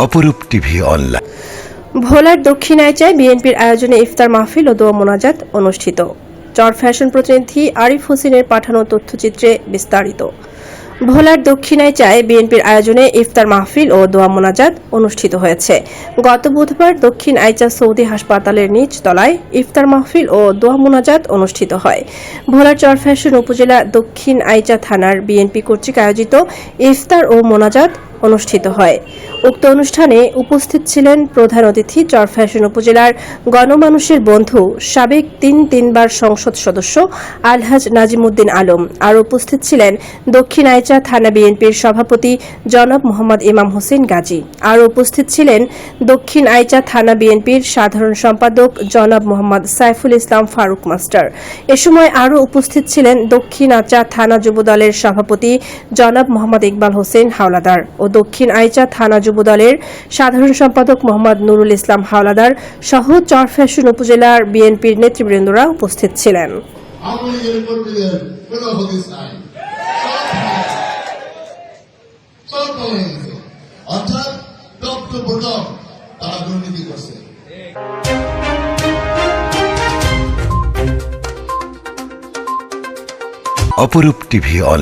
অপরূপ TV online. ভোলার দক্ষিণায়চায় বিএনপির আয়োজনে ইফতার মাহফিল ও দোয়া মোনাজাত অনুষ্ঠিত। চর ফ্যাশন প্রতিনিধি আরিফ হোসেনের পাঠানো তথ্যচিত্রে বিস্তারিত। ভোলার দক্ষিণায় চায় বিএনপির আয়োজনে ইফতার মাহফিল ও দোয়া মোনাজাত অনুষ্ঠিত হয়েছে। গত বুধবার দক্ষিণ আইচা সৌদি হাসপাতালের নিচ তলায় ইফতার মাহফিল ও দোয়া মোনাজাত অনুষ্ঠিত হয়। ভোলার চর ফ্যাশন উপজেলা দক্ষিণ আইচা থানার বিএনপি কর্তৃক আয়োজিত ইফতার ও মোনাজাত অনুষ্ঠিত হয়। উক্ত অনুষ্ঠানে উপস্থিত ছিলেন প্রধান অতিথি চর ফ্যাশন উপজেলার গণমানুষের বন্ধু, সাবেক তিন তিনবার সংসদ সদস্য আলহাজ নাজিমুদ্দিন আলম। আর উপস্থিত ছিলেন দক্ষিণ আইচা থানা বিএনপির সভাপতি জনাব মোহাম্মদ ইমাম হোসেন গাজী। আর উপস্থিত ছিলেন দক্ষিণ আইচা থানা বিএনপির সাধারণ সম্পাদক জনাব মোহাম্মদ সাইফুল ইসলাম ফারুক মাস্টার। এ সময় আরও উপস্থিত ছিলেন দক্ষিণ আচা থানা যুবদলের সভাপতি জনাব মোহাম্মদ ইকবাল হোসেন হাওলাদার ও দক্ষিণ আইচা থানা যুবদলের সাধারণ সম্পাদক মোহাম্মদ নুরুল ইসলাম হাওলাদার সহ চর ফ্যাশন উপজেলার বিএনপির নেতৃবৃন্দরা উপস্থিত ছিলেন। অর্থাৎ টপ টু বটম তারা দুর্নীতি করছে। অপরূপ টিভি অনলাইন